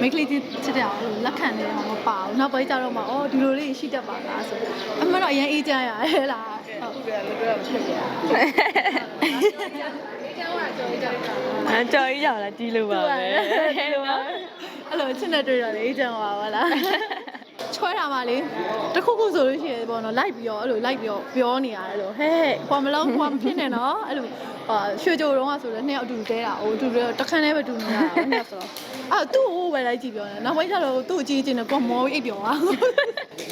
မိတ်ကလေးချင်းချစ်တဲ့အောင်လို့လက်ခံနေအောင်မပါဘူးနောက်ပိုင်းကျတော့မှအော်ဒီလိုလေးရှိတတ်ပါလားဆိုအမှန်တော့အရင်အေးချမ်းရဟဲ့လားဟုတ်သူကလည်းတော့ဖြစ်ပြအဲကြော်ကြီးကြော်လာတီးလို့ပါပဲဒီလိုပါအဲ့လိုချစ်နေတွေ့တော့လေအေးချမ်းပါပါလားချွဲတာမှလေတခုခုဆိုလို့ရှိရင်ပေါ့နော်လိုက်ပြီးတော့အဲ့လိုလိုက်ပြီးတော့ပြောနေရတယ်လို့ဟဲ့ဟဲ့ခွာမလုံးခွာမဖြစ်နဲ့နော်အဲ့လို ဟာရွှေကြိုတုံးကဆိုတော့နှစ်ယောက်အတူတဲတာဟိုအတူတူတခန်းလေးပဲတူနေရတာဟုတ်တယ်ဆိုတော့အဲ့သူ့ကိုပဲလိုက်ကြည့်ပြောနေနောက်ပိုင်းကျတော့သူ့အကြည့်ချင်းနဲ့ကွန်မောအိတ်ပြောတာ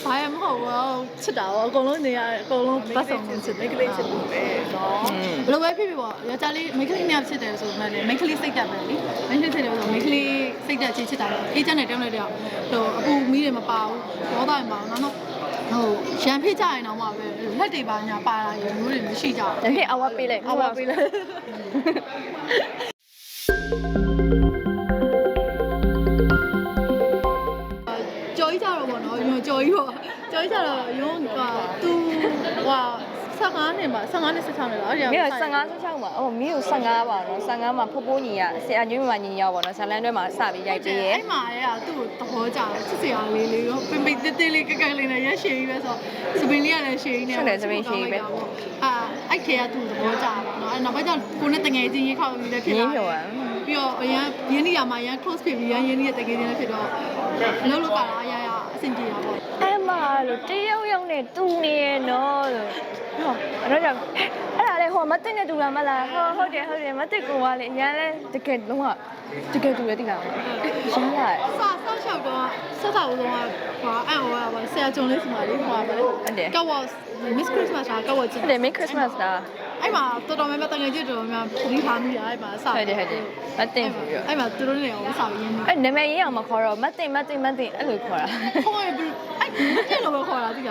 ဘာရမဟုတ်ဘူးချစ်တာရောအကုန်လုံးနေရအကုန်လုံးပတ်စုံချစ်တယ်ကလေးချစ်တယ်ပဲနော်ဘယ်လိုပဲဖြစ်ဖြစ်ပေါ့ယောက်ျားလေးမိန်းကလေးနဲ့ချစ်တယ်ဆိုမှလည်းမိန်းကလေးစိတ်တက်ပဲလေမိန်းကလေးစိတ်တယ်ဆိုမိန်းကလေးစိတ်တက်ချင်းချစ်တာလေအေးချမ်းနဲ့တောင်းလိုက်တော့ဟိုအပူမီးတွေမပါဘူးဒေါသတွေမပါဘူးနောက်တော့ ဟိုရံဖြစ်ကြရင်တော့မှပဲလက်တွေပါညာပါလာရင်မျိုးတွေမရှိကြဘူးဒါဖြင့်အဝပေးလိုက်အဝပေးလိုက်ကြော်ကြီးကြတော့ဗောနော်ယုံကြော်ကြီးပေါ့ကြော်ကြီးကြတော့ယုံကသူဟွာ 15နှစ်မှာ15နှစ်16နှစ်လားအဲ့ဒီမင်းက15 16မှာအော်မင်းကို15ပါတော့15မှာဖိုးဖိုးညီကဆရာညွှန်မှာညီရောက်ပါတော့ဇလန်တွဲမှာစပြီးရိုက်ပေးရဲ့အဲ့မှာရဲကသူ့ကိုသဘောကျတယ်ချစ်စရာလေးလေးရောပင်ပင်တေးသေးလေးကကလေးနဲ့ရက်ရှည်ကြီးပဲဆိုစပင်လေးကလည်းရှည်ကြီးနဲ့အာအဲ့ခေကသူ့သဘောကျတာပေါ့နော်အဲ့နောက်ပိုင်းကျကိုနဲ့တငယ်ချင်းရေးခောက်ပြီးလည်းဖြစ်လာပြီးတော့အရန်ရင်းနှီးရမှာရန် close ဖြစ်ပြီးရန်ရင်းနှီးတဲ့တကယ်ချင်းလည်းဖြစ်တော့အလုပ်လုပ်ပါလားအရာရာ အဆင်ပြေတာပေါ့အဲ့မှာလို့တယောက်ယောက်နဲ့တူနေရနော်လို့ဟောအဲ့တော့ကြောင့်အဲ့ဒါလေဟိုမတင်နဲ့တူလာမလားဟောဟုတ်တယ်ဟုတ်တယ်မတင်ကိုကလေအညာလဲတကယ်လုံးဝတကယ်တူရတိလားရှင်းရတယ်စဆောက်လျှောက်တော့ဆက်ဆောက်ဦးဆုံးကဟာအဲ့ဟိုကဆရာဂျုံလေးစီမာလေးဟိုပါပဲကဝ Miss Christmas ကဝကြည့်ဟုတ်တယ် Merry Christmas လား အဲ့မှာတော်တော်များများတငယ်ချင်းတော်တော်များသတိထားမိတာအဲ့မှာစဟုတ်တယ်ဟုတ်တယ်မတင်ဘူးရောအဲ့မှာသူတို့လည်းဟိုစာရင်းနေအဲ့နာမည်ရအောင်မခေါ်တော့မတင်မတင်မတင်အဲ့လိုခေါ်တာဟိုအဲ့မတင်လို့ပဲခေါ်တာတိကျ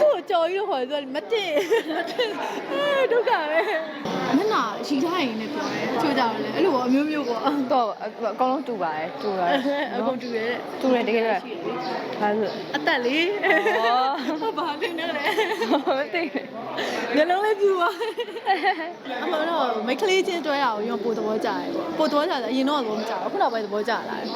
သူ့ကိုကြော်ကြီးလို့ခေါ်တယ်သူကမတင်မတင်အဲဒုက္ခပဲမျက်နှာရှိထားရင်လည်းပြောတယ်အချို့ကြတော့လည်းအဲ့လိုပေါ့အမျိုးမျိုးပေါ့တော့အကောင်လုံးတူပါတယ်တူပါတယ်အကုန်တူရဲ့တူတယ်တကယ်လို့ဘာလို့အသက်လေးဩဟုတ်ပါ တင်တယ်လေမသိငလုံးလေးပြူပါအမှန်တော့မိတ်ကလေးချင်းတွဲရအောင်ရုံပို့သဘောကျတယ်ပေါ့ပို့သဘောကျတယ်အရင်တော့သဘောမကျဘူးခုနောက်ပိုင်းသဘောကျလာတယ်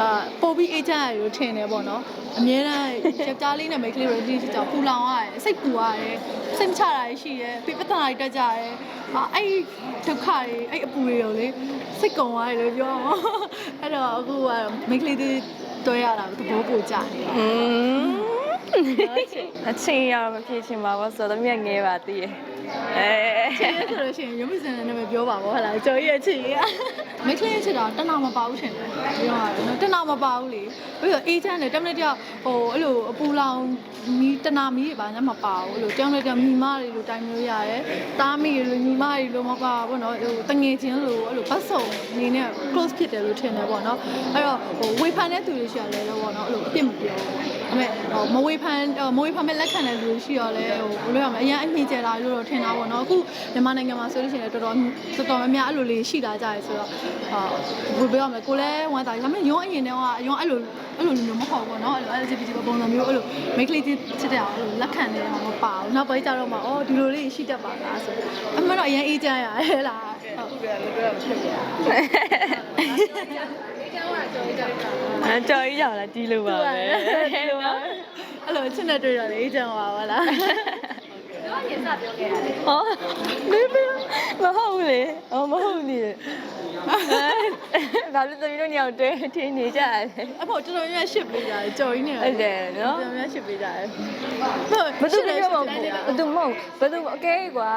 အာပို့ပြီးအေးချမ်းရတယ်လို့ထင်တယ်ပေါ့နော်အများတန်းယောက်ျားလေးနဲ့မိတ်ကလေးတွေဒီကြောင်ပူလောင်ရတယ်စိတ်ပူရတယ်စိတ်မချတာရှိတယ်ပြပတနာတွေတက်ကြတယ်အာအဲ့ဒုက္ခတွေအဲ့အပူတွေရောလေစိတ်ကုံသွားတယ်လို့ပြောအောင်အဲ့တော့အခုကမိတ်ကလေးတွေတွဲရတာသဘောပိုကျတယ်อืม အချင်းရမဖြစ်ချင်ပါဘူးဆိုတော့မြက်ငယ်ပါသေးရဲ့အဲချစ်ရဆိုလို့ရှိရင်ရုံးမစင်တဲ့နာမည်ပြောပါဘောဟလာကျော်ရဲ့ချစ်ရမိတ်ကလေးချစ်တာတနာမပါဘူးရှင်တယ်ပြောရတယ်နော်တနာမပါဘူးလေပြီးတော့အေးချမ်းတယ်တမလေးတယောက်ဟိုအဲ့လိုအပူလောင်မီတနာမီတွေပါညမပါဘူးအဲ့လိုတယောက်နဲ့တယောက်မိမတွေလိုတိုင်မျိုးရတယ်တားမိတွေလိုညီမတွေလိုမပါဘူးနော်ဟိုတငယ်ချင်းလိုအဲ့လိုဘတ်စုံနေနဲ့ close ဖြစ်တယ်လို့ထင်တယ်ပေါ့နော်အဲ့တော့ဟိုဝေဖန်တဲ့သူတွေရှိရတယ်လို့ပေါ့နော်အဲ့လိုအပြစ်မပြောဘူး ဒါပေမဲ့ဟိုမဝေဖန်မဝေဖန်မဲ့လက်ခံတဲ့လူရှိတော့လဲဟိုဘယ်လိုရမလဲအရင်အနှိမ့်ကျတာလို့တော့ထင်တာပေါ့နော်အခုမြန်မာနိုင်ငံမှာဆိုလို့ရှိရင်တော်တော်တော်တော်များများအဲ့လိုလေးရှိလာကြရဲဆိုတော့ဟာဘယ်ပြောရမလဲကိုလည်းဝမ်းသာတယ်ဒါပေမဲ့ရုံးအရင်တုန်းကအရုံးအဲ့လိုအဲ့လိုလူမျိုးမဟုတ်ဘူးနော်အဲ့လို LGBT ပုံစံမျိုးအဲ့လို make clear ချစ်တဲ့အောင်လက်ခံနေတာမပါဘူးနောက်ပိုင်းကျတော့မှအော်ဒီလိုလေးရှိတတ်ပါလားဆိုအမှန်တော့အရင်အေးကြရတယ်လား ဟုတ်သူကလည်းတော့ဖြစ်ပြအဲကြော်ကြီးကြော်လာတီးလို့ပါပဲအဲ့လိုအဲ့လိုချစ်နေတွေ့တော့လေအေးချမ်းပါ ပါလားဟောမေမေမဟုတ်ဘူးလေဟောမဟုတ်လေဒါလို့သမီးတို့ညောင်တွဲထင်းနေကြတယ် အဖို့တော်တော်များများရှစ်ပေးကြတယ်ကြော်ကြီးနေဟုတ်တယ်နော် တော်တော်များရှစ်ပေးကြတယ်ဘယ်သူပြောမဟုတ်ဘူးဘယ်သူမဟုတ်ဘယ်သူအကဲကွာ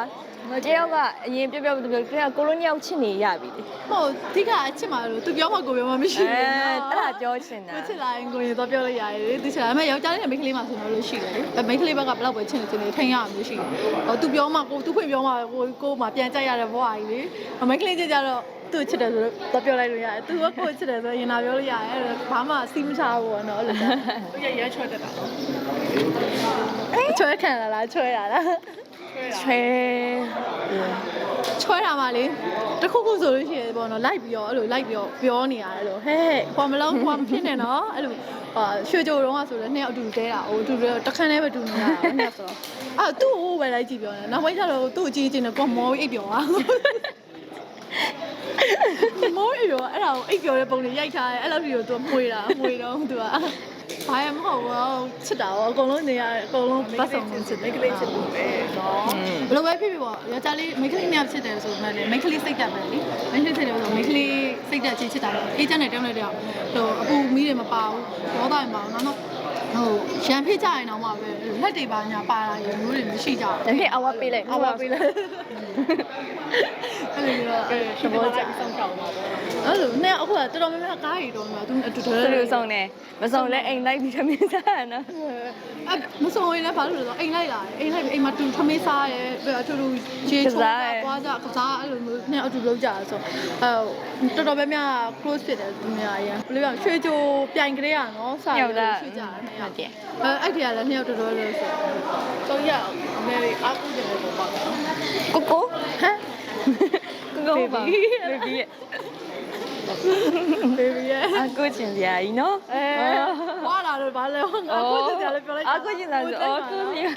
တယောက်ကအရင်ပြောပြောဘယ်သူပြောတယောက်ကိုလိုညောင်ချစ်နေရပြီလေဟုတ်ဒီကအချစ်မှာလို့သူပြောမှကိုပြောမှမရှိအဲဘူးအဲ့ဒါပြောချင်တာသူချစ်လာရင်ကိုရင်တော့ပြောလို့ရတယ်လေသူချစ်လာမယ်ယောက်ျားလေးနဲ့မိန်းကလေးမှဆိုတော့လို့ရှိတယ်လေမိန်းကလေးဘက်ကဘယ်တော့ပဲချစ်နေချင်နေထိုင်ရအောင်လို့ရှိတယ်ဟောသူပြောမှကိုသူဖွင့်ပြောမှကိုကိုမှပြန်ကြိုက်ရတဲ့ဘဝကြီးလေမိန်းကလေးကြကြတော့သူ့ချစ်တယ်ဆိုတော့ပြောလိုက်လို့ရတယ်သူကကိုချစ်တယ်ဆိုရင်လာပြောလို့ရတယ်ဘာမှစီးမချဘူးပေါ့နော်အဲ့လိုသူရရဲချွတ်တက်တာနော်ချွဲခံလာလားချွဲရလားချဲချွဲတာမှလေတခုခုဆိုလို့ရှိရင်ပေါ့နော်လိုက်ပြီးတော့အဲ့လိုလိုက်ပြီးတော့ပြောနေရတယ်လို့ဟဲ့ဟဲ့ခွာမလုံးခွာမဖြစ်နဲ့နော်အဲ့လို ဟာရွှေကြိုတုံးကဆိုတော့နှစ်ယောက်အတူတဲတာဟိုအတူတူတခန်းလေးပဲတူနေရတာဟုတ်တယ်ဆိုတော့အဲ့သူ့ကိုပဲလိုက်ကြည့်ပြောနေနောက်ပိုင်းကျတော့သူ့အကြည့်ချင်းနဲ့ကွန်မောအိတ်ပြောတာမိုးရီရောအဲ့ဒါကိုအိတ်ပြောတဲ့ပုံတွေရိုက်ထားတယ်အဲ့လိုမျိုးသူမှွေတာမှွေတော့သူက ဘာရမဟုတ်ဘူးချစ်တာရောအကုန်လုံးနေရအကုန်လုံးပတ်စုံချစ်တယ်ကလေးချစ်လို့ပဲနော်ဘယ်လိုပဲဖြစ်ဖြစ်ပေါ့ယောက်ျားလေးမိန်းကလေးများဖြစ်တယ်ဆိုမှလည်းမိန်းကလေးစိတ်တက်ပဲလေမိန်းကလေးစိတ်တယ်ဆိုမိန်းကလေးစိတ်တက်ချင်းချစ်တာအေးချမ်းနဲ့တောင်းလိုက်တော့ဟိုအပူမီးတွေမပါဘူးရောသားတွေမပါဘူးနောက်တော့ဟိုရန်ဖြစ်ကြရင်တော့မှပဲလက်တွေပါညာပါလာရင်မျိုးတွေမရှိကြဒါဘူးဖြစ်အဝပေးလိုက်အဝပေးလိုက်အဲ့လိုမျိုး အဲရှင်ဘောကြစောင့်ရှောက်ပါတော့အဲ့လိုနဲ့အခုကတော်တော်များများကားရီတော့များသူအတူတူသူလူဆောင်တယ်မဆောင်လဲအိမ်လိုက်ပြီးသမင်းစားရနော်အမစုံရင်လည်းဘာလို့လဲဆိုအိမ်လိုက်လာတယ်အိမ်လိုက်အိမ်မှာတူထမင်းစားရဲအတူတူခြေချိုးတာပွားကြကစားအဲ့လိုမျိုးနဲ့အတူလုပ်ကြဆိုအဲတော်တော်များများ close ဖြစ်တယ်သူများရန်ဘယ်လိုပြောရွှေချိုးပြိုင်ကလေးရနော်စားရွှေကြတယ်နှစ်ယောက်အဲအဲ့ဒီကလည်းနှစ်ယောက်တော်တော်လို့ဆိုတော့ရအောင်အမေအားကိုးတယ်လို့ပေါ့နော်ကိုကိုဟမ် ကိုကိုပါဘေဘီရဲ့ baby ရဲ့အကိုချင်စရာကြီးနော်အဲဝါလာတော့ဘာလဲငါကိုချင်တယ်လည်းပြောလိုက်အကိုချင်တာဆိုအကိုချင်